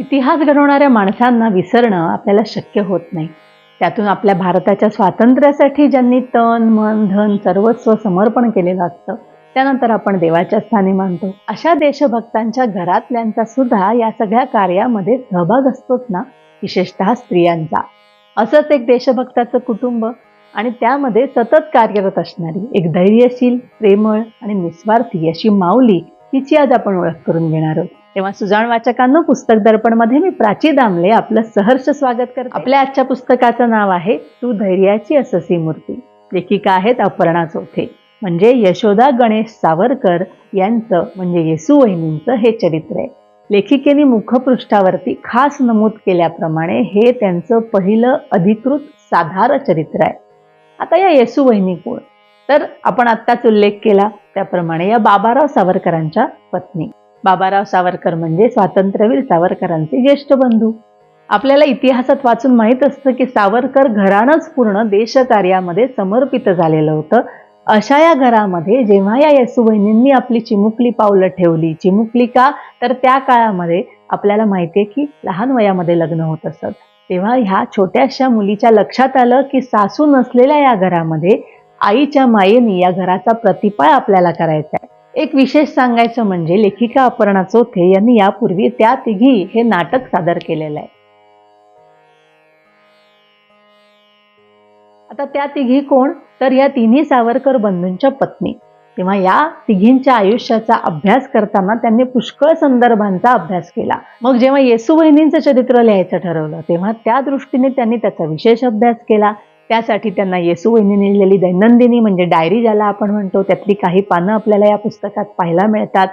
इतिहास घडवणाऱ्या माणसांना विसरणं आपल्याला शक्य होत नाही. त्यातून आपल्या भारताच्या स्वातंत्र्यासाठी ज्यांनी तन मन धन सर्वस्व समर्पण केलेलं असतं त्यानंतर आपण देवाच्या स्थानी मानतो. अशा देशभक्तांच्या घरातल्यांचा सुद्धा या सगळ्या कार्यामध्ये सहभाग असतोच ना विशेषतः स्त्रियांचा. असंच एक देशभक्ताचं कुटुंब आणि त्यामध्ये सतत कार्यरत असणारी एक धैर्यशील प्रेमळ आणि निस्वार्थी अशी माऊली हिची आज आपण ओळख करून घेणार आहोत. तेव्हा सुजाण वाचकांनो पुस्तक दर्पणमध्ये मी प्राची दामले आपलं सहर्ष स्वागत करते. आपल्या आजच्या पुस्तकाचं नाव आहे तू धैर्याची अससी मूर्ती. लेखिका आहेत अपर्णा चौथे. म्हणजे यशोदा गणेश सावरकर यांचं म्हणजे येसू वहिनींचं हे चरित्र आहे. लेखिकेने मुखपृष्ठावरती खास नमूद केल्याप्रमाणे हे त्यांचं पहिलं अधिकृत साधार चरित्र आहे. आता या येसू वहिनी कोण? तर आपण आत्ताच उल्लेख केला त्याप्रमाणे या बाबाराव सावरकरांच्या पत्नी. बाबाराव सावरकर म्हणजे स्वातंत्र्यवीर सावरकरांचे ज्येष्ठ बंधू. आपल्याला इतिहासात वाचून माहीत असतं की सावरकर घराणंच पूर्ण देशकार्यामध्ये समर्पित झालेलं होतं. अशा या घरामध्ये जेव्हा या येसू बहिणींनी आपली चिमुकली पावलं ठेवली चिमुकली का? तर त्या काळामध्ये आपल्याला माहिती आहे की लहान वयामध्ये लग्न होत असत. तेव्हा ह्या छोट्याशा मुलीच्या लक्षात आलं की सासू नसलेल्या या घरामध्ये आईच्या मायेनी या घराचा प्रतिपाळ आपल्याला करायचा आहे. एक विशेष सांगायचं म्हणजे लेखिका अपर्णा चोथे यांनी यापूर्वी त्या तिघी हे नाटक सादर केलेलं आहे. आता त्या तिघी कोण? तर या तिन्ही सावरकर बंधूंच्या पत्नी. तेव्हा या तिघींच्या आयुष्याचा अभ्यास करताना त्यांनी पुष्कळ संदर्भांचा अभ्यास केला. मग जेव्हा येसू वहिनींचं चरित्र लिहायचं ठरवलं तेव्हा त्या दृष्टीने त्यांनी त्याचा विशेष अभ्यास केला. त्यासाठी त्यांना येसू वहिनीने लिहिलेली दैनंदिनी म्हणजे डायरी ज्याला आपण म्हणतो त्यातली काही पानं आपल्याला या पुस्तकात पाहायला मिळतात.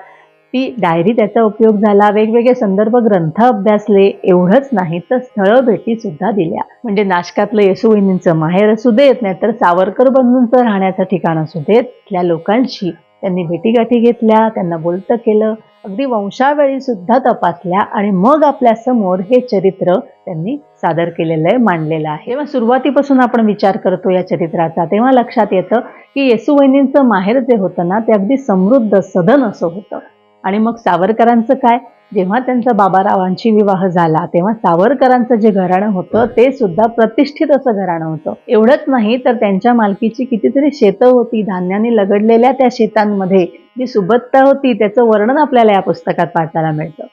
ती डायरी त्याचा उपयोग झाला. वेगवेगळे संदर्भ ग्रंथ अभ्यासले. एवढंच नाही तर स्थळ भेटी सुद्धा दिल्या. म्हणजे नाशकातलं येसू वहिनींचं माहेर असू देत नाही तर सावरकर बंधूंचं राहण्याचं ठिकाण असू देत त्या लोकांशी त्यांनी भेटीगाठी घेतल्या त्यांना बोलतं केलं. अगदी वंशावेळी सुद्धा तपासल्या आणि मग आपल्यासमोर हे चरित्र त्यांनी सादर केलेलं आहे मांडलेलं आहे. तेव्हा सुरुवातीपासून आपण विचार करतो या चरित्राचा. तेव्हा लक्षात येतं की येसू वहिनींचं माहेर जे होतं ना ते अगदी समृद्ध सदन असं होतं. आणि मग सावरकरांचं काय? जेव्हा त्यांचा बाबारावांशी विवाह झाला तेव्हा सावरकरांचं जे घराणं होतं ते सुद्धा प्रतिष्ठित असं घराणं होतं. एवढंच नाही तर त्यांच्या मालकीची कितीतरी शेतं होती धान्याने लगडलेल्या त्या शेतांमध्ये. जी सुबत्ता होती त्याचं वर्णन आपल्याला या पुस्तकात वाचायला मिळतं.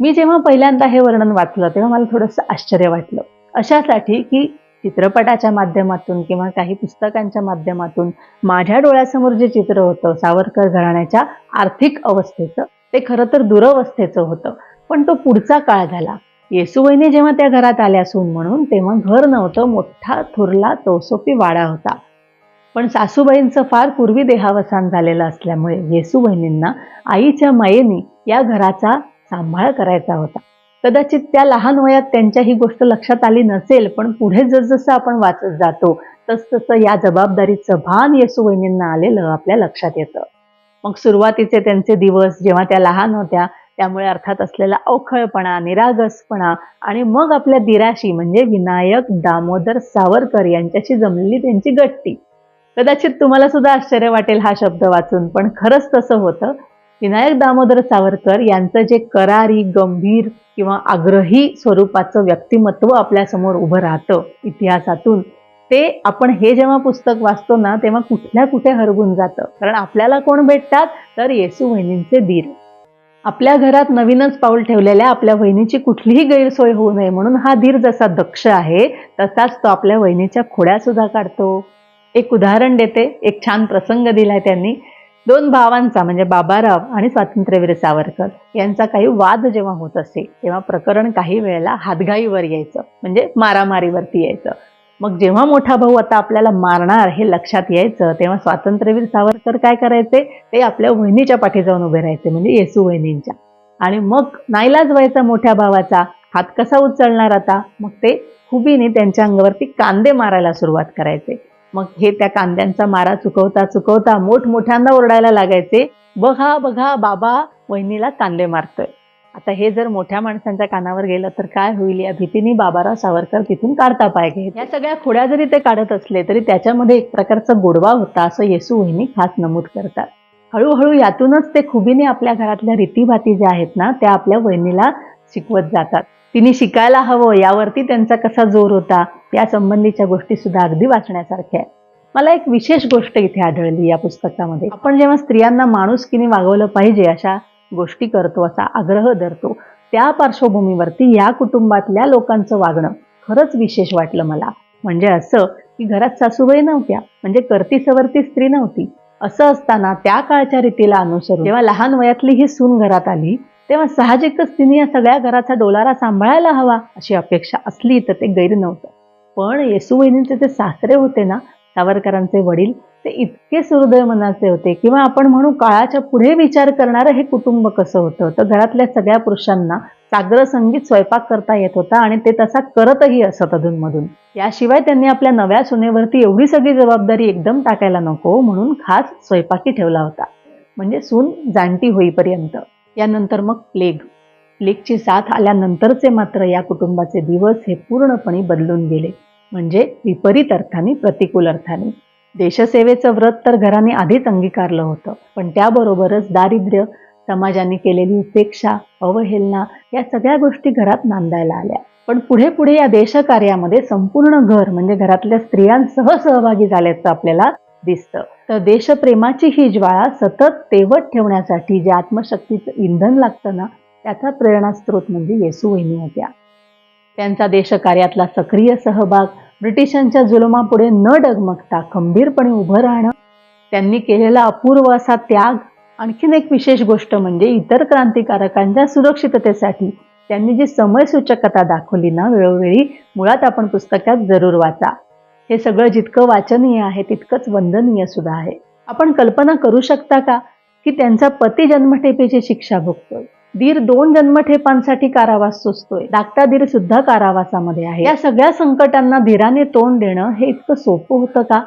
मी जेव्हा पहिल्यांदा हे वर्णन वाचलं तेव्हा मला थोडंसं आश्चर्य वाटलं. अशासाठी की चित्रपटाच्या माध्यमातून किंवा काही पुस्तकांच्या माध्यमातून माझ्या डोळ्यासमोर जे चित्र होतं सावरकर घराण्याच्या आर्थिक अवस्थेचं ते खरं तर दुरवस्थेचं होतं. पण तो पुढचा काळ झाला. येसुबाईने जेव्हा त्या घरात आल्या सून म्हणून तेव्हा घर नव्हतं मोठा थुरला तोसोपी वाडा होता. पण सासूबाईंचं फार पूर्वी देहावसान झालेलं असल्यामुळे येसूबहिणींना आईच्या मायेनी या घराचा सांभाळ करायचा होता. कदाचित त्या लहान वयात त्यांच्या ही गोष्ट लक्षात आली नसेल पण पुढे जसजसं आपण वाचत जातो तसतसं या जबाबदारीचं भान येसुबहिणींना आलेलं आपल्या लक्षात येतं. मग सुरुवातीचे त्यांचे दिवस जेव्हा त्या लहान होत्या त्यामुळे अर्थात असलेला अवखळपणा निरागसपणा आणि मग आपल्या दिराशी म्हणजे विनायक दामोदर सावरकर यांच्याशी जमलेली त्यांची गट्टी. कदाचित तुम्हाला सुद्धा आश्चर्य वाटेल हा शब्द वाचून पण खरंच तसं होतं. विनायक दामोदर सावरकर यांचं जे करारी गंभीर किंवा आग्रही स्वरूपाचं व्यक्तिमत्व आपल्यासमोर उभं राहतं इतिहासातून ते आपण हे जेव्हा पुस्तक वाचतो ना तेव्हा कुठल्या कुठे हरवून जातं. कारण आपल्याला कोण भेटतात? तर येसू वहिनींचे दीर. आपल्या घरात नवीनच पाऊल ठेवलेल्या आपल्या वहिनीची कुठलीही गैरसोय होऊ नये म्हणून हा धीर जसा दक्ष आहे तसाच तो आपल्या वहिनीच्या खोड्या सुद्धा काढतो. एक उदाहरण देते एक छान प्रसंग दिलाय त्यांनी. दोन भावांचा म्हणजे बाबाराव आणि स्वातंत्र्यवीर सावरकर यांचा काही वाद जेव्हा होत असे तेव्हा प्रकरण काही वेळेला हातघाईवर यायचं म्हणजे मारामारीवरती यायचं. मग जेव्हा मोठा भाऊ आता आपल्याला मारणार हे लक्षात यायचं तेव्हा स्वातंत्र्यवीर सावरकर काय करायचे? ते आपल्या वहिनीच्या पाठी जाऊन उभे राहायचे म्हणजे येसू वहिनींच्या. आणि मग नाईलाज व्हायचा मोठ्या भावाचा हात कसा उचलणार आता? मग ते खुबीने त्यांच्या अंगावरती कांदे मारायला सुरुवात करायचे. मग हे त्या कांद्यांचा मारा चुकवता चुकवता मोठमोठ्यांदा ओरडायला लागायचे बघा बघा बाबा वहिनीला कांदे मारतोय. आता हे जर मोठ्या माणसांच्या कानावर गेलं तर काय होईल? या भीतीने बाबाराव सावरकर तिथून काढता पाय घेत. या सगळ्या खोड्या जरी ते काढत असले तरी त्याच्यामध्ये एक प्रकारचा गोडवा होता असं येसू वहिनी खास नमूद करतात. हळूहळू यातूनच ते खुबीने आपल्या घरातल्या रीतीभाती ज्या आहेत ना त्या आपल्या वहिनीला शिकवत जातात. तिने शिकायला हवं यावरती त्यांचा कसा जोर होता या संबंधीच्या गोष्टी सुद्धा अगदी वाचण्यासारख्या आहेत. मला एक विशेष गोष्ट इथे आढळली या पुस्तकामध्ये. आपण जेव्हा स्त्रियांना माणुसकीने वागवलं पाहिजे अशा गोष्टी करतो असा आग्रह धरतो. त्या पार्श्वभूमीवरती या कुटुंबातल्या लोकांचं वागणं खरंच विशेष वाटलं मला. म्हणजे असं की घरात सासूबाई नव्हत्या म्हणजे करती सवरती स्त्री नव्हती. असं असताना त्या काळच्या रीतीला अनुसरून जेव्हा लहान वयातली ही सून घरात आली तेव्हा साहजिकच तिने या सगळ्या घराचा डोलारा सांभाळायला हवा अशी अपेक्षा असली तर ते गैर नव्हतं. पण येसू वहिनींचे ते सासरे होते ना सावरकरांचे वडील ते इतके सुहृदय मनाचे होते. किंवा आपण म्हणू काळाच्या पुढे विचार करणारं हे कुटुंब कसं होतं? तर घरातल्या सगळ्या पुरुषांना सागर संगीत स्वयंपाक करता येत होता आणि ते तसा करतही असत अधूनमधून. याशिवाय त्यांनी आपल्या नव्या सुनेवरती एवढी सगळी जबाबदारी एकदम टाकायला नको म्हणून खास स्वयंपाकी ठेवला होता. म्हणजे सून जाणती होईपर्यंत. यानंतर मग प्लेग. प्लेगची साथ आल्यानंतरचे मात्र या कुटुंबाचे दिवस हे पूर्णपणे बदलून गेले. म्हणजे विपरीत अर्थाने प्रतिकूल अर्थाने. देशसेवेचं व्रत तर घराने आधीच अंगीकारलं होतं पण त्याबरोबरच दारिद्र्य समाजाने केलेली उपेक्षा अवहेलना या सगळ्या गोष्टी घरात नांदायला आल्या. पण पुढे पुढे या देशकार्यामध्ये संपूर्ण घर म्हणजे घरातल्या स्त्रियांसह सहभागी झाल्याचं आपल्याला दिसतं. तर देशप्रेमाची ही ज्वाळा सतत तेवत ठेवण्यासाठी जे आत्मशक्तीचं इंधन लागतं ना त्याचा प्रेरणास्त्रोत म्हणजे येसू वहिनी होत्या. त्यांचा देशकार्यातला सक्रिय सहभाग ब्रिटिशांच्या जुलमापुढे न डगमगता खंबीरपणे उभं राहणं त्यांनी केलेला अपूर्व असा त्याग आणखीन एक विशेष गोष्ट म्हणजे इतर क्रांतिकारकांच्या सुरक्षिततेसाठी त्यांनी जी समयसूचकता दाखवली ना वेळोवेळी मुळात आपण पुस्तकात जरूर वाचा. हे सगळं जितकं वाचनीय आहे तितकंच वंदनीय सुद्धा आहे. आपण कल्पना करू शकता का की त्यांचा पती जन्मठेपेची शिक्षा भोगतोय? दीर दोन जन्मठेपांसाठी कारावास सुचतोय. धाकटा दीर सुद्धा कारावासामध्ये आहे. या सगळ्या संकटांना धीराने तोंड देणं हे इतकं सोपं होतं का?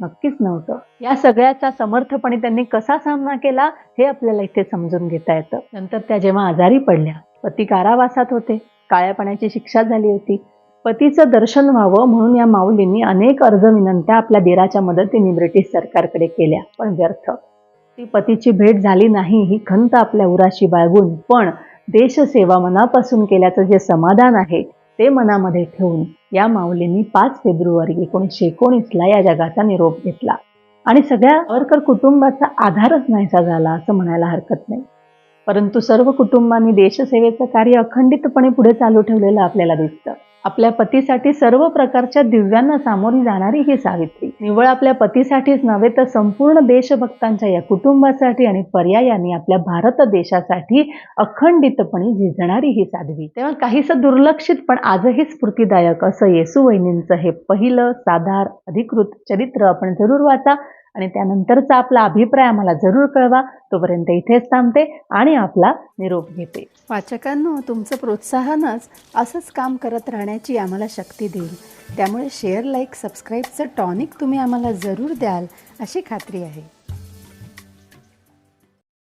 नक्कीच नव्हतं. या सगळ्याचा समर्थपणे त्यांनी कसा सामना केला हे आपल्याला इथे समजून घेता येतं. नंतर त्या जेव्हा आजारी पडल्या पती कारावासात होते. काळ्या पाण्याची शिक्षा झाली होती. पतीचं दर्शन व्हावं म्हणून या माऊलींनी अनेक अर्ज विनंत्या आपल्या देराच्या मदतीने ब्रिटिश सरकारकडे केल्या पण व्यर्थ. ती पतीची भेट झाली नाही ही खंत आपल्या उराशी बाळगून पण देशसेवा मनापासून केल्याचं जे समाधान आहे ते मनामध्ये ठेवून या माऊलींनी पाच फेब्रुवारी एकोणीसशे एकोणीसला या जगाचा निरोप घेतला. आणि सगळ्या अरकर कुटुंबाचा आधारच नाहीसा झाला असं म्हणायला हरकत नाही. परंतु सर्व कुटुंबांनी देशसेवेचं कार्य अखंडितपणे पुढे चालू ठेवलेलं आपल्याला दिसतं. आपल्या पतीसाठी सर्व प्रकारच्या दिव्यांना सामोरी जाणारी ही सावित्री. निव्वळ आपल्या पतीसाठीच नव्हे तर संपूर्ण देशभक्तांच्या या कुटुंबासाठी आणि पर्यायाने आपल्या भारत देशासाठी अखंडितपणे झिजणारी ही साध्वी. तेव्हा काहीसं दुर्लक्षित पण आजही स्फूर्तीदायक असं येसू वहिनींचं हे पहिलं साधार अधिकृत चरित्र आपण जरूर वाचा. आणि त्यानंतरचा आपला अभिप्राय आम्हाला जरूर कळवा. तोपर्यंत इथेच थांबते आणि आपला निरोप घेते. वाचकांनो तुमचं प्रोत्साहनच असंच काम करत राहण्याची आम्हाला शक्ती देईल. त्यामुळे शेअर लाईक सबस्क्राईबचं टॉनिक तुम्ही आम्हाला जरूर द्याल अशी खात्री आहे.